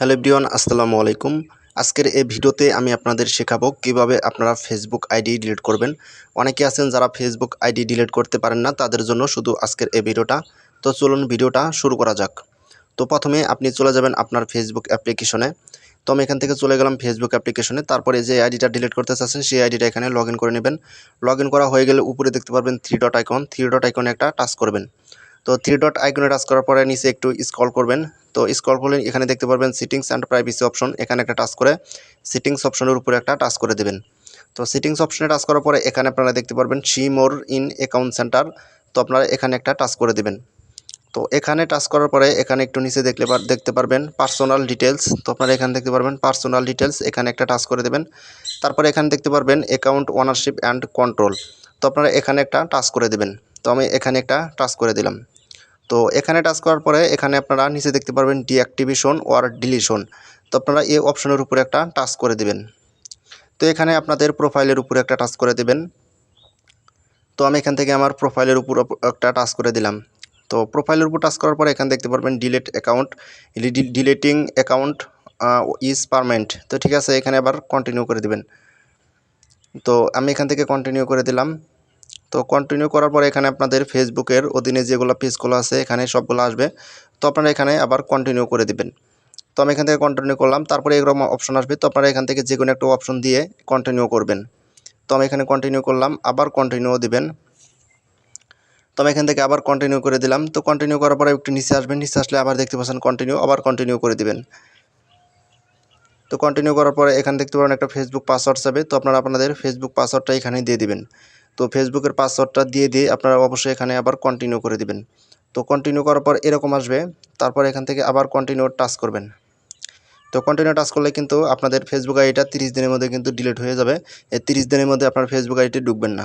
Hello everyone, আসসালামু আলাইকুম। আজকের এই ভিডিওতে আমি আপনাদের শেখাবো কীভাবে আপনারা ফেসবুক আইডি ডিলিট করবেন। অনেকে আছেন যারা ফেসবুক আইডি ডিলিট করতে পারেন না, তাদের জন্য শুধু আজকের এই ভিডিওটা। তো চলুন ভিডিওটা শুরু করা যাক। তো প্রথমে আপনি চলে যাবেন আপনার ফেসবুক অ্যাপ্লিকেশনে। তো আমি এখান থেকে চলে গেলাম ফেসবুক অ্যাপ্লিকেশনে। তারপরে যে আইডিটা ডিলিট করতে চাচ্ছেন, সেই আইডিটা এখানে লগ করে নেবেন। লগ করা হয়ে গেলে উপরে দেখতে পারবেন three dot icon three dot আইকনে একটা টাচ করবেন। তো থ্রি ডট আইকনে টাচ করার পরে নিচে একটু স্ক্রল করবেন। তো স্ক্রল করলে এখানে দেখতে পারবেন সিটিংস অ্যান্ড প্রাইভেসি অপশন এখানে একটা টাচ করে সিটিংস অপশনের উপরে একটা টাচ করে দেবেন। তো সিটিংস অপশনে টাচ করার পরে এখানে আপনারা দেখতে পারবেন see more in account centre তো আপনারা এখানে একটা টাচ করে দেবেন। তো এখানে টাচ করার পরে এখানে একটু নিচে দেখলে দেখতে পারবেন পার্সোনাল ডিটেলস তো আপনারা এখানে দেখতে পারবেন পার্সোনাল ডিটেলস এখানে একটা টাচ করে দেবেন। তারপরে এখানে দেখতে পারবেন অ্যাকাউন্ট ওনারশিপ অ্যান্ড কন্ট্রোল তো আপনারা এখানে একটা টাচ করে দেবেন। তো আমি এখানে একটা টাচ করে দিলাম। তো এখানে টাচ করার পরে এখানে আপনারা নিচে দেখতে পারবেন ডিঅ্যাক্টিভেশন ওর ডিলিশন তো আপনারা এই অপশনের উপরে একটা টাচ করে দেবেন। তো এখানে আপনাদের প্রোফাইলের উপরে একটা টাচ করে দেবেন। তো আমি এখান থেকে আমার প্রোফাইলের উপর একটা টাচ করে দিলাম। তো প্রোফাইলের উপর টাচ করার পরে এখানে দেখতে পারবেন delete account deleting account is permanent তো ঠিক আছে, এখানে আবার কন্টিনিউ করে দিবেন। তো আমি এখান থেকে কন্টিনিউ করে দিলাম। তো কন্টিনিউ করার পরে এখানে আপনাদের ফেসবুকের অধীনে যেগুলো পেজগুলো আছে, এখানে সবগুলো আসবে। তো আপনারা এখানে আবার কন্টিনিউ করে দিবেন। তো আমি এখান থেকে কন্টিনিউ করলাম, তারপরে এরকম অপশন আসবে। তো আপনারা এখান থেকে যে কোনো একটা অপশন দিয়ে কন্টিনিউ করবেন। তো আমি এখানে কন্টিনিউ করলাম, আবার কন্টিনিউ দিবেন। তো আমি এখান থেকে আবার কন্টিনিউ করে দিলাম। তো কন্টিনিউ করার পরে একটু নিচে আসবেন, নিচে আসলে আবার দেখতে পাচ্ছেন কন্টিনিউ আবার কন্টিনিউ করে দিবেন। তো কন্টিনিউ করার পরে এখানে দেখতে পারেন একটা ফেসবুক পাসওয়ার্ড যাবে। তো আপনারা আপনাদের ফেসবুক পাসওয়ার্ডটা এখানে দিয়ে দিবেন। তো ফেসবুকের পাসওয়ার্ডটা দিয়ে দিয়ে আপনারা অবশ্যই এখানে আবার কন্টিনিউ করে দিবেন। তো কন্টিনিউ করার পর এরকম আসবে, তারপর এখান থেকে আবার কন্টিনিউ টাচ করবেন। তো কন্টিনিউ টাচ করলে কিন্তু আপনাদের ফেসবুক আইডিটা তিরিশ দিনের মধ্যে কিন্তু ডিলিট হয়ে যাবে। এই তিরিশ দিনের মধ্যে আপনার ফেসবুক আইডিটি ঢুকবেন না।